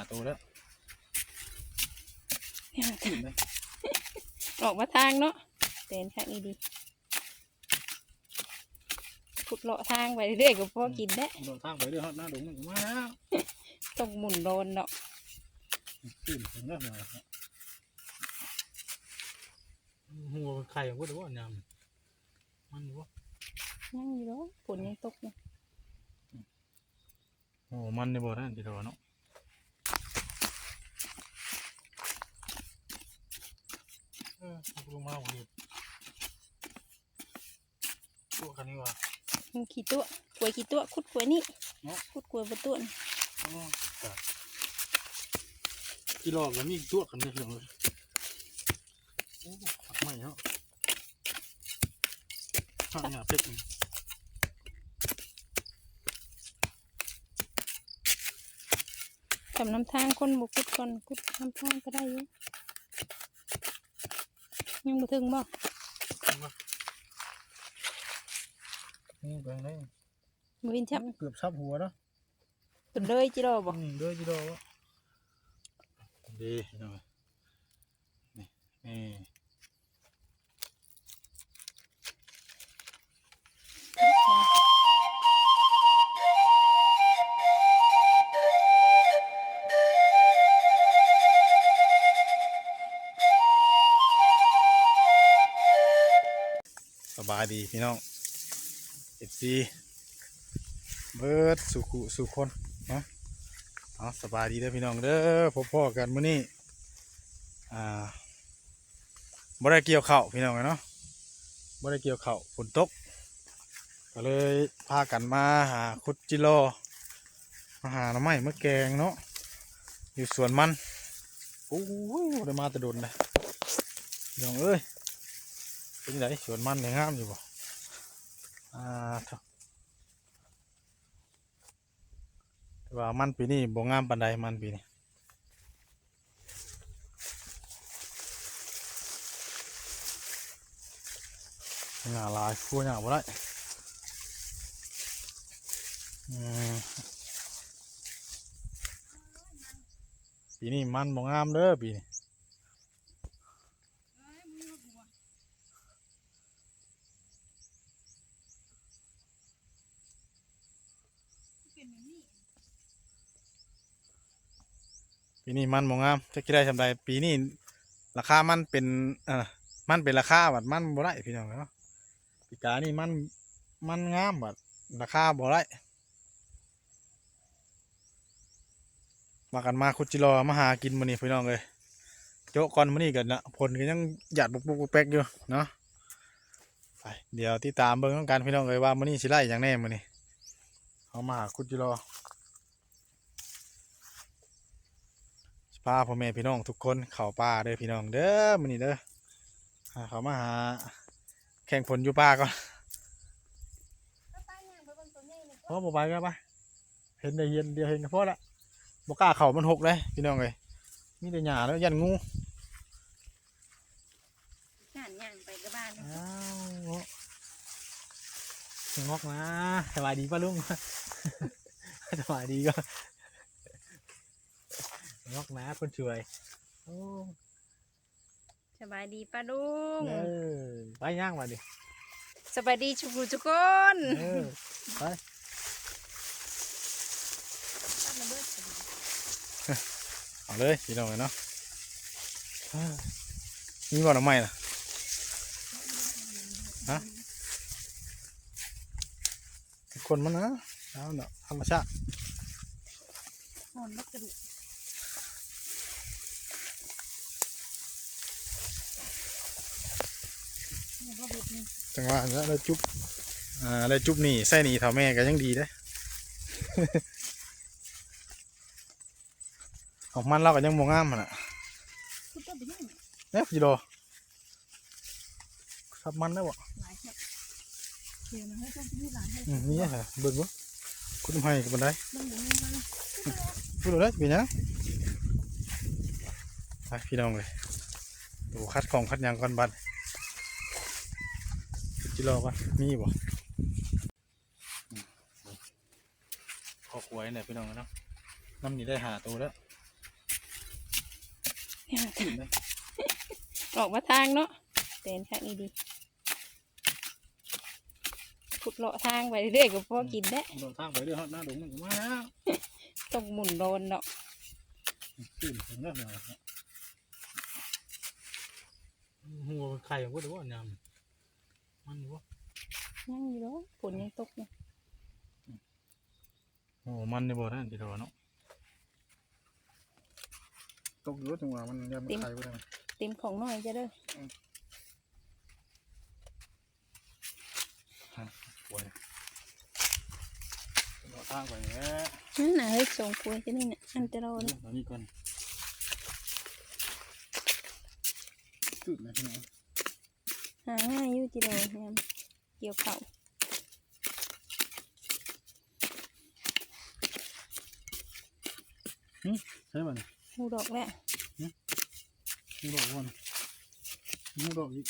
หาตัวแล้วเนี่ยขึ้นเลยออกมาทางเนาะเต้นข้างนี้ดีขุดเลาะทางไปเรื่อยๆก็พอกินได้โดนทางไปเรื่อยฮอดหน้าดงมันก็มาแล้วต้องหมุนโดนเนาะขึ้นถึงแล้วหน่อยหัวไข่ของกูเดี๋ยวว่ายำมันวะยังอยู่เนาะฝนยังตกอยู่โอ้มันในบ่อนั่นทีเดียวเนาะเออเอาลงมาวันนี้ตั วคันนี้ว่ะมันขี้ตัวกล้วยขี้ตัวขุดกล้วยนี่เนาะขุดกล้วยประตูนอ๋อจ้ะกี่รอบแล้วมีตัวกันเนี่ยพี่น้องเลยโอ้ผักใหม่เนาะข้างหน้าเป็ดนี่ทำน้ำทางคนบุกุดก่อนกุดน้ำทางก็ได้อยู่ยังบ่ถึงบ่ นี่แปลงได้มือวินชับเกือบชับหัวเนาะตุนเลยจิโร่บ่อืมเด้อจีดอกวะดีหน่อยนี่นี่สบายดีพี่น้อง เอฟซีเบิร์ดสุขุสุคนเนาะเอาสบายดีเด้อพี่น้องเด้อพบพ่อกันมื้อนี้อ่าบ่ได้เกี่ยวเข้าพี่น้องเนาะบ่ได้เกี่ยวเข้าฝนตก ก็เลยพากันมาหาคุดจิโลมาหาหน่อไม้มะแกงเนาะอยู่สวนมันโอ้ยได้มาแต่โดนเลยน้องเอ้ยเป็นไงสวนมันเนี่ยงามอยู่บ่ อ่าแต่ว่ามันปีนี้บ่งามปานใดมันปีนี้หนาลายฟัวหนาบ่ได้ปีนี้มันบ่งามเด้อปีนี้ ปีนี้มันบ่งามจะคิดได้ทำใดปีนี้ราคามันเป็นเอ่อมันเป็นราคาบัดมันบ่ได้พี่น้องเนาะปีกานี่มันมันงามบัดราคาบ่ได้มากันมาคุจิรอมาหากินมื้อนี้พี่น้องเลยโจ๊กก่อนมื้อนี้กันนะผลก็ยังหยาดบุกบุกแป๊กอยู่เนาะไปเดี๋ยวติดตามเบิ่งนกันพี่น้องเลยว่ามื้อนี้สิไล่อย่างแน่มื้อนี้เอามาหาคุจิรอ พาพ่อแม่พี่น้องทุกคนเข้าป่าเด้อพี่น้องเด้อมื้อนี้เด้อหาเขามาหา แข่งผลอยู่ป่าก่อนพอบ่ไปก็ไปเห็นได้เห็นเดียวเห็นก็พอละบ่กล้าเข้ามันหกเลยพี่น้องเอ้ยมีแต่หญ้าแล้วยันงูงานย่างไปกับบ้านอ้าวงอกมาสบายดีป่ะลุงสบายดีก็ งอกนะคนช่วยโอ้สบายดีป้าลุงเออไปย่างมาดิสบายดีทุกผู้ทุกคนเออไปเอาเลยพี่น้องเลยเนาะเอ้อมีบ่อน้ำไหม้ล่ะฮะคนมันนะเอาเนาะธรรมชาติหอนบักกระดูก จังหวะแล้วได้จุ๊บอ่าได้จุ๊บนี่ใส่นี่เท่าแม่ก็ยังดีเด้ของมันเราก็ยังมองงามมันอะคือต้นไปยังเนี่ยพี่โดขับมันได้บ่หลายครับเดี๋ยวนะให้ต้นที่หลายให้อืมนี่ฮะเบิ่งบ่คุณให้กับบันไดต้นเดี๋ยวนี้มันพูดเลยเป็นหยังไปพี่น้องเลยดูคัดของคัดหยังก่อนบัด จิรอก่อนมีบ่ขอหวยหน่อยพี่น้องเนาะน้ำนี่ได้หาตัวแล้วขึ้นเลยออกมาทางเนาะเต้นข้างนี้ดีขุดเลาะทางไปเรื่อยๆก็พอกินได้โดนทางไปเรื่อยฮอดหน้าดงมันก็มาแล้วต้องหมุนโดนเนาะขึ้นถึงแล้วเนี่ยหัวไข่ของกูดูว่ายำ มันอยู่วะยังอยู่แล้วฝนยังตกอยู่โอ้มันในบ่อนั่นทีเดียวเนาะตกอยู่จังหวะมันยังมันไข่กูได้เต็มของน้อยจะเด้อป่วยรอทางไปแล้วนั่นน่ะเฮ้ยส่งคุยจะนี่เนี่ยอันจะรอเอาเลยตอนนี้ก่อนจุดเลยพี่น้องหาง่ายอยู่จิโร่เนี่ยเกี่ยวเข่าใช่ป่ะเนี่ยหูดอกแล้วมูดอกก่อนมูดอกอีก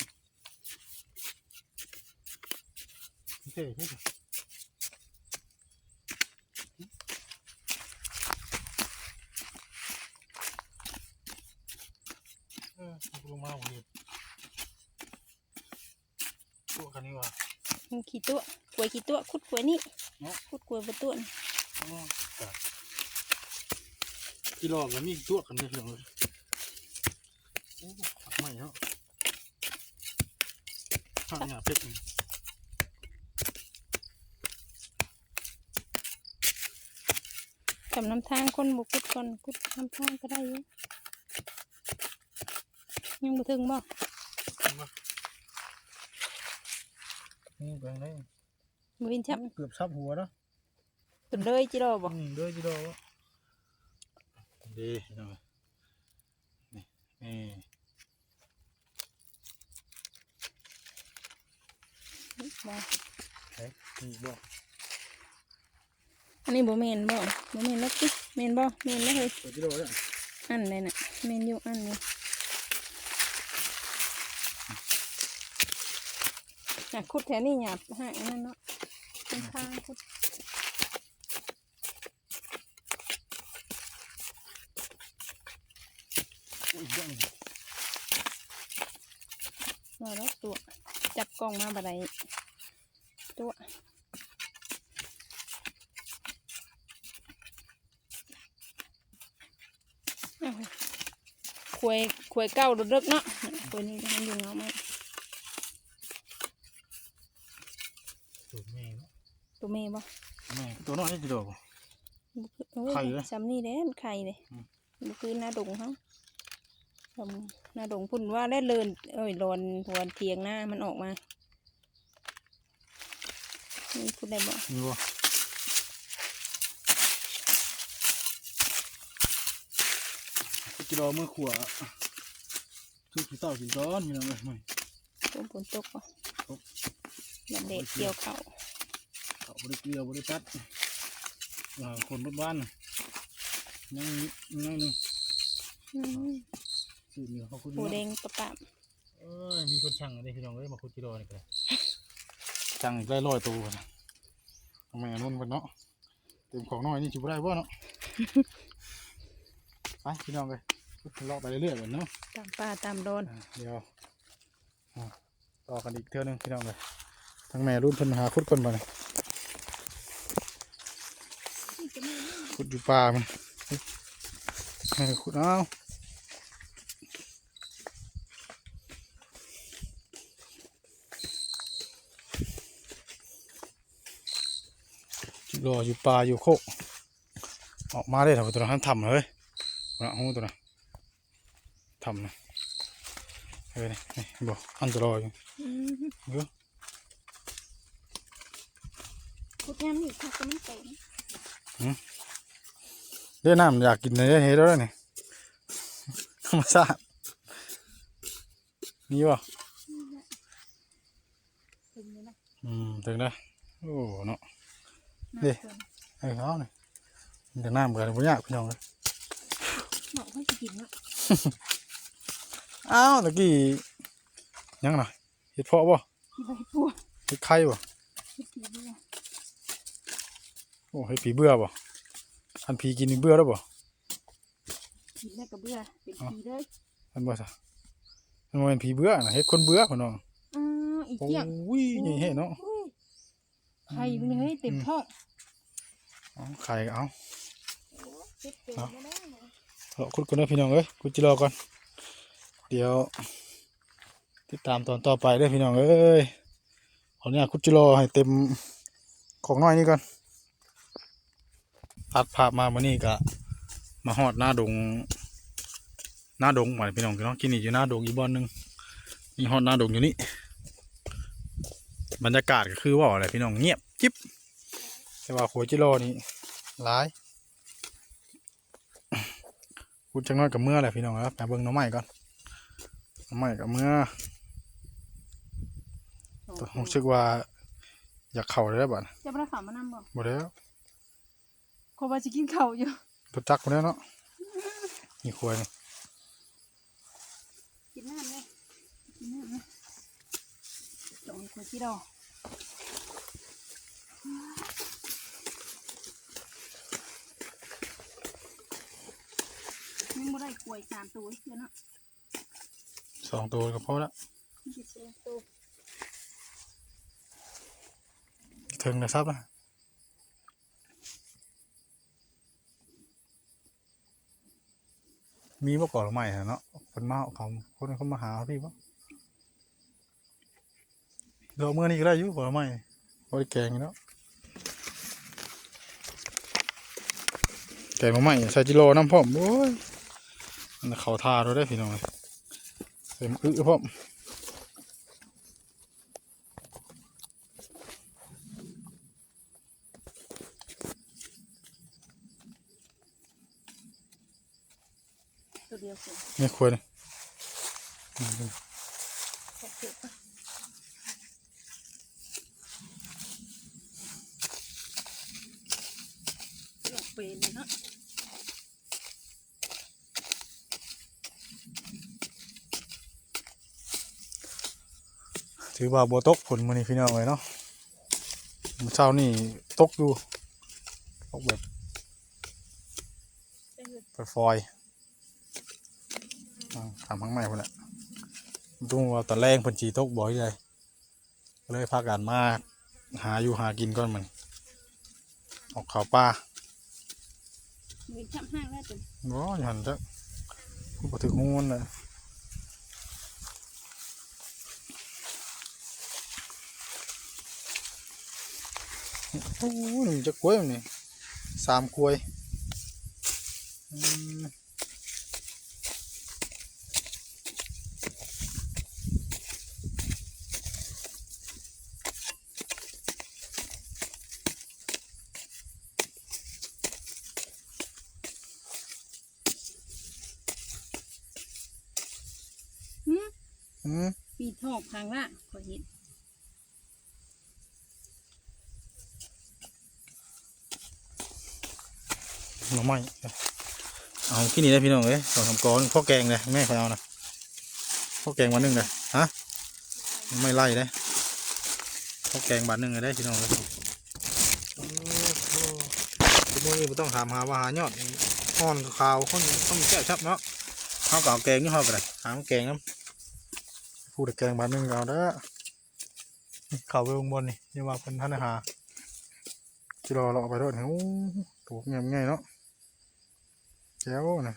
โอเคโอเคเออเอาลงมาเอาดิตัวคันนี้ว่ะ มัน ขี้ตัวกล้วยขี้ตัวคุดกล้วยนี่เนาะคุดกล้วยประตัวนี่อ๋อจ้ะกิโลกันมีตัวกันเลยเลยโอ้ผักใหม่เนาะผักหยาเป็ดนี่กำน้ำทางคนบุกคุดก่อนคุดน้ำทางก็ได้อยู่ยังบ่ถึงบ่ นี่แบงได้บ่วินชับเกือบซับหัวแล้วตุนเลยจิโร่บ่อืมด้วยจิโร่วะดีเนาะนี่นี่บ่เฮ้ยนี่บอกอันนี้บ่แม่นบ่บ่แม่นแล้วติแม่นบ่แม่นแล้วเฮ้ยตัวจิโร่เนี่ยอันเลยน่ะแม่นอยู่อันนี้ น่ะคุดแถวนี้หยาบห่างนั่นเนาะข้างข้างคุดอุ้ยเรื่องว่าแล้วตัว จับกล้องมาบัดใดตัวควยควยเก้าดุดๆเนาะควยนี้มันอยู่เงาไหม ตัว แม่เนาะตัวเมย์บ่แม่ตัวน้อยนี่จิโร่บ่บุคือเอ้ยไข่เลยซ้ำนี่เด้มันไข่เลยอืม บุคือหน้าดงเขาทำหน้าดงพุ่นว่าได้เลินเอ้ยรอนหัวเทียงหน้ามันออกมานี่พูดได้บ่นี่บ่จิโร่มือขวาชุดผีเต่าสีร้อนมีน้องเลยไม่ฝนฝนตกบ่ ตกลำเด็กเกี่ยวเข่าเขาบริเกลียวบริตัดว่าคนบ้านๆน่ะนั่งนี่นั่งนี่อืมสูตรนี่เขาคุณปูแดงปะปะเอ้ยมีคนช่างอะไรพี่น้องเอ้ยมาคุดจิโร่นี่ก็ได้ช่างอีกได้ร้อยตัวนะทำไมอันนู้นกันเนาะเต็มของน้อยนี่จุบได้บ่เนาะไปพี่น้องเลยเลาะไปเรื่อยๆกันเนาะตามป่าตามโดนอ่าเดี๋ยวอ่าต่อกันอีกเท่านึงพี่น้องเลย ทั้งแม่รุ่นเพิ่นหาคุดคนมาเลยคุดอยู่ป่ามันเออคุดเอารออยู่ป่าอยู่โคกออกมาได้ทำตัวนั้นทำเลยนะหูตัวนั้นทำนะเออนี่นี่บอกอันตรายอยู่อืมเยอะ พุดยามนี่ค่ะก็มันเต็มเด้น้ำอยากกินเลยเด้เฮ็ดแล้วนี่ธรรมชาตินี่บ่ถึงเลยนะอืมถึงแล้วโอ้เนาะน่าเด้เกินเออเอานี่เดี๋ยวน้ำกันบ่ยากพี่น้องเลยเหมาะให้กินเนาะอ้าวตะกี้ยังน่ะเฮ็ดเพาะบ่ใบบัวเฮ็ดไข่บ่ ให้กินด้วย โอ้เฮ็ดผีเบื่อบ่อันผีกินนี่เบื่อแล้วบ่กินได้กับเบื่อเป็นอ๋อปีเลยมันบ่ซะมันบ่เป็นผีเบื่อนะเฮ็ดคนเบื่อพ่นน้องอ๋ออีโอเกี้ยง้ยใหญ่แท้เนาะอุ้ยไข่มันเฮ้ยเต็มท้องเอาไข่ก็เอาเจ็บเป็นเอาไม่ได้นะเอาคุดกันเด้อพี่น้องเอ้ยคุดจิรอก่อนเดี๋ยว ติดตามตอนต่อไปเด้อพี่น้องเอ้ยขออนุญาตคุดจิรอให้เต็มของน้อยนี่ก่อน พัดภาพมาวันนี้ก็มาฮอดหน้าดง หน้าดงหมายพี่น้องพี่น้องกินนี่อยู่หน้าดงอีกบอนหนึงมีฮอดหน้าดงอยู่นี่บรรยากาศก็คือว่าอะไรพี่น้องเงียบจิ๊บแต่ว่าหัวจิโร่นี่ร้ายพูดจังน้อยกับเมื่อแหละพี่น้องครับไปเบิ่งหน้องใหม่ก่อนหน้องใหม่กับเมื่อแต่ผมรู้สึกว่าอยากเข่าได้วบัดจะประขามานำบ่หมดแล้ว คนว่าจะกินข้าวอยู่ตัวจักคนนี้เนาะนี่ควรนี่กินน้ำเลยกินน้ำนะจงคนที่ดอกยังไม่ได้กล้วยสามตัวเดี๋ยวเนาะสองตัวก็พอละสิบตัวตัว ถึงนะครับนะ มีบ่ก่อนหรือไม่เนาะคนมาเอาเขาคนเขามาหาพี่บ่เราเมื่อนี้ก็ได้อยู่ก่อนหรือไม่บริแกงเนาะแล้วแกงมาใหม่ใส่จิโร่น้ำพร้อมโอ้ยมันเขาทาเราได้พี่น้องเลยเต็มอึพร้อม เดียวเสร็จนี่ควรขอบคุณค่ะหลอกเป็นเนาะถือว่าบัวตกผลมือนี้พี่น้องเลยเนาะมื้อเช้านี่ตกอยู่ตกแบบเป็นเลยปฟอยๆอ่า ทำข้างในพุ่นแหละดูว่าตอนแรกเพิ่นจีตกบ่อยเลยก็เลยพากันมาหาอยู่หากินก่อนมันออกข่าวป่ามีช้ำห้างแล้วจ้ะบ่อยู่หันจะบ่ถึงงูมันเลยโอ้ยมันจะกล้วยมันนี่สามกล้วยอืม มปีทอกทางล่างขอเห็นหน่อไม้เอาที่นี่ได้พี่น้องเอ้ยสองสามกอนึงพ่อแกงเลยแม่ขาเอานะพ่อแกงวันหนึ่งเลยฮะไม่ไล่เลยพ่อแกงบาทหนึ่งเลยได้พี่น้องเลยโอ้โหทุกมื้อนี้ไม่ต้องถามหาว่าหายอดอ่อนขาวคนต้องแก้ชับเนาะเขาก็เอาแกงนี่เขาก็ได้หาแกงน้ำ พูดแต่แกงบาทหนึ่งก็เอาเด้อเข่าไปวงบนนี่นี่ว่าเป็นท่านอาหารจิรอเราเอาไปด้วยโอ้โหถูกเงี้ยง่ายเนาะแก้วนะ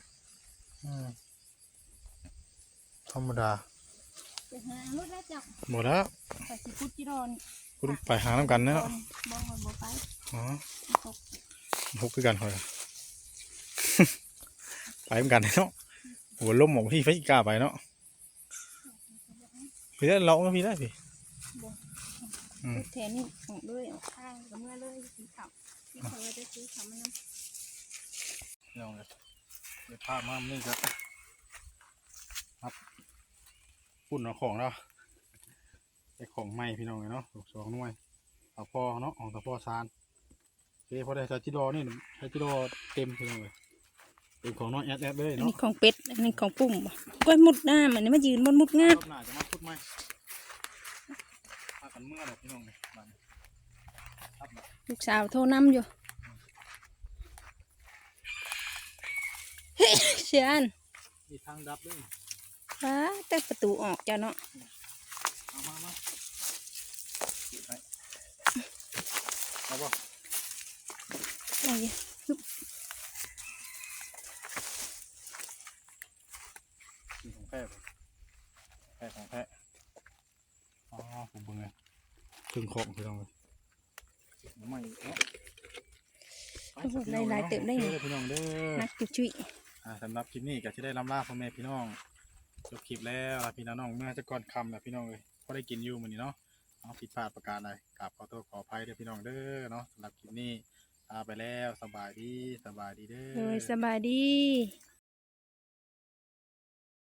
อืมธรรมดาจะหารถแล้วจ้ะหมดแล้วขอสิพุทธิรอนคุณไปหาน้ำกันเนาะบ่คนบ่ไปอ๋อตกพกคือกันคอยไปเหมือนกันเนาะหัวล้มหมอกพี่ไฟกล้าไปเนาะ พี่ได้ลองนะพี่ได้พี่อืมแทนนี่ออกเลยออกข้างกับเมื่อเลยสีขาวสีขาวจะสีขาวมันน้ำลองเลยเดี๋ยวภาพมานี่ครับครับปุ่นเอาของแล้วไอของใหม่พี่น้องเลยเนาะสองหน่วยเอาพอเนาะของตะพอซานโอเคพอได้ซาจิโดนี่ซาจิโดเต็มพี่น้องเลย เป็นของน้องแอดแอดเลยอันเนาะนี้ของเป็ด อันนี้ของปุ่มบ่กล้วยมุดหน้ามันนี่มายืนบนมุดงารอบหน้าจะมาพูดไหมพากันเมื่อเลยพี่น้องเลยบ้านนี้ครับเนาะลูกสาวโทรนำอยู่ เฮ้ยเชียนมีทางดับด้วยว้าแต่ประตูออกจ้ะเนาะมามามาไปเอาบ่ไอ้สีของแพะบ่แพะของแพะอ๋อผมเบิ่งไงถึงของพี่น้องเลยน้ำมันเนาะไปพี่น้องหลายๆเติมได้เด้ไงอพี่น้องเด้อนักจุจุยอ่าสำหรับคลิปนี้ก็จะได้ลำลาพ่อแม่พี่น้องจบคลิปแล้วล่ะพี่น้องเมื่อจะก่อนคำนะพี่น้องเลยพอได้กินอยู่มื้อนี้เนาะเอาผิดพลาดประการใดกราบขอโทษขออภัยเด้อพี่น้องเด้อเนาะสำหรับคลิปนี้ลาไปแล้วสบายดีสบายดีเด้อโดยสบายดีค